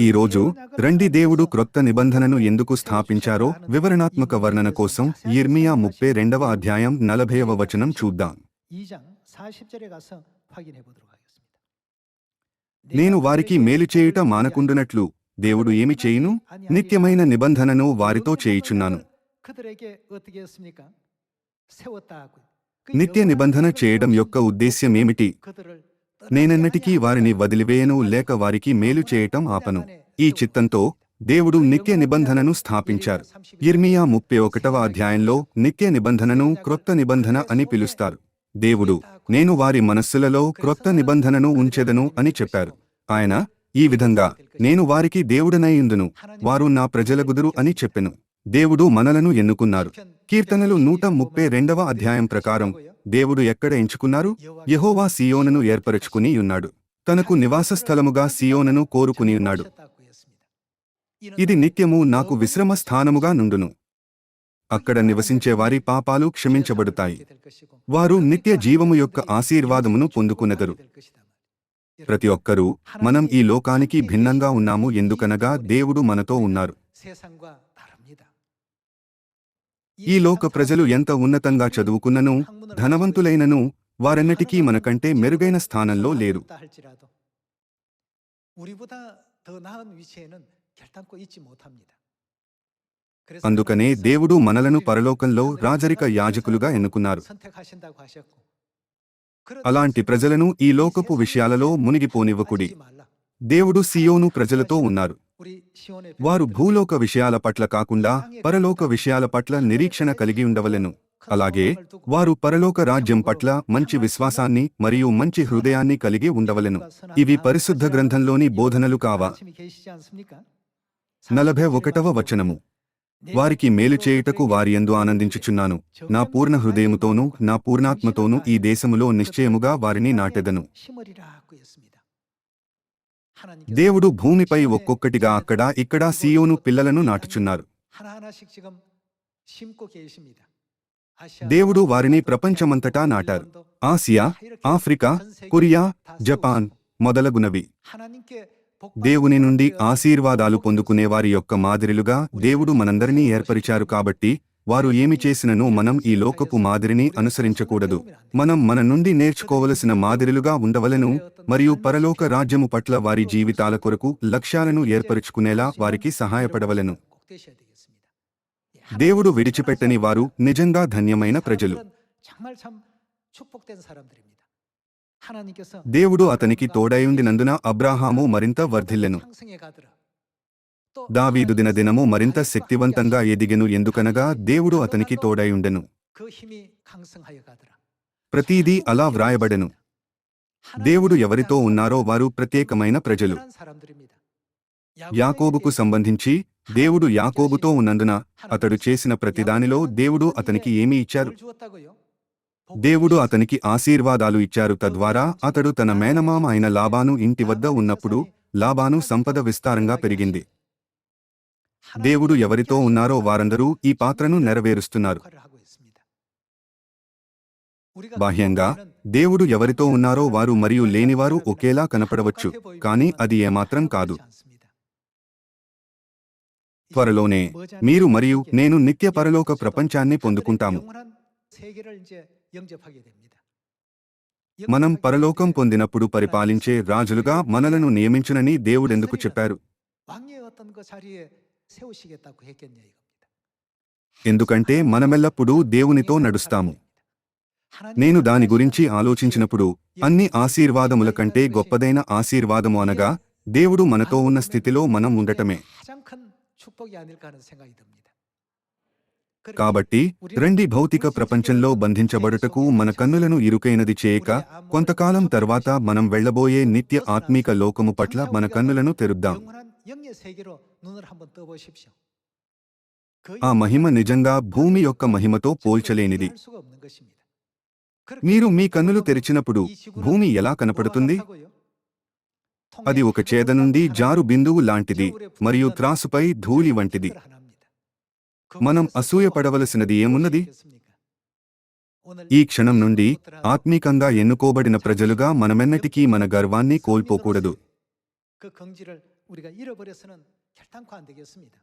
ఈరోజు రండి దేవుడు క్రొత్త నిబంధనను ఎందుకు స్థాపించారో వివరణాత్మక వర్ణన కోసం ఇర్మియా ముప్పై రెండవ అధ్యాయం నలభైవ వచనం చూద్దాం. నేను వారికి మేలు చేయుట మానకుండునట్లు దేవుడు ఏమి చేయును? నిత్యమైన నిబంధనను వారితో చేయుచున్నాను. నిత్య నిబంధన చేయడం యొక్క ఉద్దేశ్యమేమిటి నేనెన్నటికీ వారిని వదిలివేయను లేక వారికి మేలు చేయటం ఆపను. ఈ చిత్తంతో దేవుడు నిత్య నిబంధనను స్థాపించారు. ఇర్మియా ముప్పై ఒకటవ అధ్యాయంలో నిత్య నిబంధనను క్రొత్త నిబంధన అని పిలుస్తారు. దేవుడు నేను వారి మనస్సులలో క్రొత్త నిబంధనను ఉంచెదను అని చెప్పారు. ఆయన ఈ విధంగా నేను వారికి దేవుడనైయుందును. వారు నా ప్రజలగుదురు అని చెప్పెను. దేవుడు మనలను ఎన్నుకున్నారు. కీర్తనలు నూట ముప్పై రెండవ అధ్యాయం ప్రకారం దేవుడు ఎక్కడ ఎంచుకున్నారు? యహోవా సియోనను ఏర్పరచుకుని ఉన్నాడు. తనకు నివాస స్థలముగా సియోనను కోరుకుని ఉన్నాడు. ఇది నిత్యము నాకు విశ్రమ స్థానముగా నుండును. అక్కడ నివసించే వారి పాపాలు క్షమించబడతాయి. వారు నిత్య జీవము యొక్క ఆశీర్వాదమును పొందుకునగరు ప్రతి ఒక్కరూ మనం ఈ లోకానికి భిన్నంగా ఉన్నాము ఎందుకనగా దేవుడు మనతో ఉన్నారు. ఈ లోక ప్రజలు ఎంత ఉన్నతంగా చదువుకున్ననూ ధనవంతులైనను వారెన్నటికీ మనకంటే మెరుగైన స్థానంలో లేరు. అందుకనే దేవుడు మనలను పరలోకంలో రాజరిక యాజకులుగా ఎన్నుకున్నారు. అలాంటి ప్రజలను ఈ లోకపు విషయాలలో మునిగిపోనివ్వకుడి. దేవుడు సియోను ప్రజలతో ఉన్నారు. వారు భూలోక విషయాల పట్ల కాకుండా పరలోక విషయాల పట్ల నిరీక్షణ కలిగి ఉండవలెను. అలాగే వారు పరలోక రాజ్యం పట్ల మంచి విశ్వాసాన్ని మరియు మంచి హృదయాన్ని కలిగి ఉండవలెను. ఇవి పరిశుద్ధ గ్రంథంలోని బోధనలు కావా? నలభై ఒకటవ వచనము. వారికి మేలు చేయుటకు వారియందు ఆనందించుచున్నాను. నా పూర్ణ హృదయముతోనూ నా పూర్ణాత్మతోనూ ఈ దేశములో నిశ్చయముగా వారిని నాటెదను. దేవుడు భూమిపై ఒక్కొక్కటిగా అక్కడ ఇక్కడ సియోను పిల్లలను నాటుచున్నారు. దేవుడు వారిని ప్రపంచమంతటా నాటారు. ఆసియా ఆఫ్రికా కొరియా జపాన్ మొదలగునవి. దేవుని నుండి ఆశీర్వాదాలు పొందుకునే వారి యొక్క మాదిరిలుగా దేవుడు మనందరినీ ఏర్పరిచారు కాబట్టి వారు ఏమి చేసినను మనం ఈ లోకపు మాదిరిని అనుసరించకూడదు. మనం మన నుండి నేర్చుకోవలసిన మాదిరిలుగా ఉండవలెను మరియు పరలోక రాజ్యము పట్ల వారి జీవితాల కొరకు లక్ష్యాలను ఏర్పరుచుకునేలా వారికి సహాయపడవలెను. దేవుడు విడిచిపెట్టని వారు నిజంగా ధన్యమైన ప్రజలు. దేవుడు అతనికి తోడైందినందున అబ్రాహాము మరింత వర్ధిల్లెను. దావీదు దినదినము మరింత శక్తివంతంగా ఎదిగెను ఎందుకనగా దేవుడు అతనికి తోడైయుండెను. ప్రతీదీ అలా వ్రాయబడెను. దేవుడు ఎవరితో ఉన్నారో వారు ప్రత్యేకమైన ప్రజలు. యాకోబుకు సంబంధించి దేవుడు యాకోబుతో ఉన్నందున అతడు చేసిన ప్రతిదానిలో దేవుడు అతనికి ఏమి ఇచ్చారు? దేవుడు అతనికి ఆశీర్వాదాలు ఇచ్చారు. తద్వారా అతడు తన మేనమామ అయిన లాబాను ఇంటి వద్ద ఉన్నప్పుడు లాబాను సంపద విస్తారంగా పెరిగింది. దేవుడు ఎవరితో ఉన్నారో వారందరూ ఈ పాత్రను నెరవేరుస్తున్నారు. బాహ్యంగా దేవుడు ఎవరితో ఉన్నారో వారు మరియు లేనివారు ఒకేలా కనపడవచ్చు కానీ అది ఏమాత్రం కాదు. త్వరలోనే మీరు మరియు నేను నిత్య పరలోక ప్రపంచాన్ని పొందుకుంటాము. మనం పరలోకం పొందినప్పుడు పరిపాలించే రాజులుగా మనలను నియమించునని దేవుడెందుకు చెప్పారు? ఎందుకంటే మనమెల్లప్పుడూ దేవునితో నడుస్తాము. నేను దాని గురించి ఆలోచించినప్పుడు అన్ని ఆశీర్వాదముల కంటే గొప్పదైన ఆశీర్వాదము అనగా దేవుడు మనతో ఉన్న స్థితిలో మనం ఉండటమే. కాబట్టి రండి భౌతిక ప్రపంచంలో బంధించబడుటకు మన కన్నులను ఇరుకైనది చేయక కొంతకాలం తర్వాత మనం వెళ్ళబోయే నిత్య ఆత్మీక లోకము పట్ల మన కన్నులను తెరుద్దాం. ఆ మహిమ నిజంగా భూమి యొక్క మహిమతో పోల్చలేనిది మీరు మీ కన్నులు తెరిచినప్పుడు భూమి ఎలా కనపడుతుంది అది ఒక చేద నుండి జారు బిందువు లాంటిది మరియు త్రాసుపై ధూళి వంటిది మనం అసూయపడవలసినది ఏమున్నది ఈ క్షణం నుండి ఆత్మీకంగా ఎన్నుకోబడిన ప్రజలుగా మనమెన్నటికీ మన గర్వాన్ని కోల్పోకూడదు 우리가 잃어버려서는 결단코 안 되겠습니다.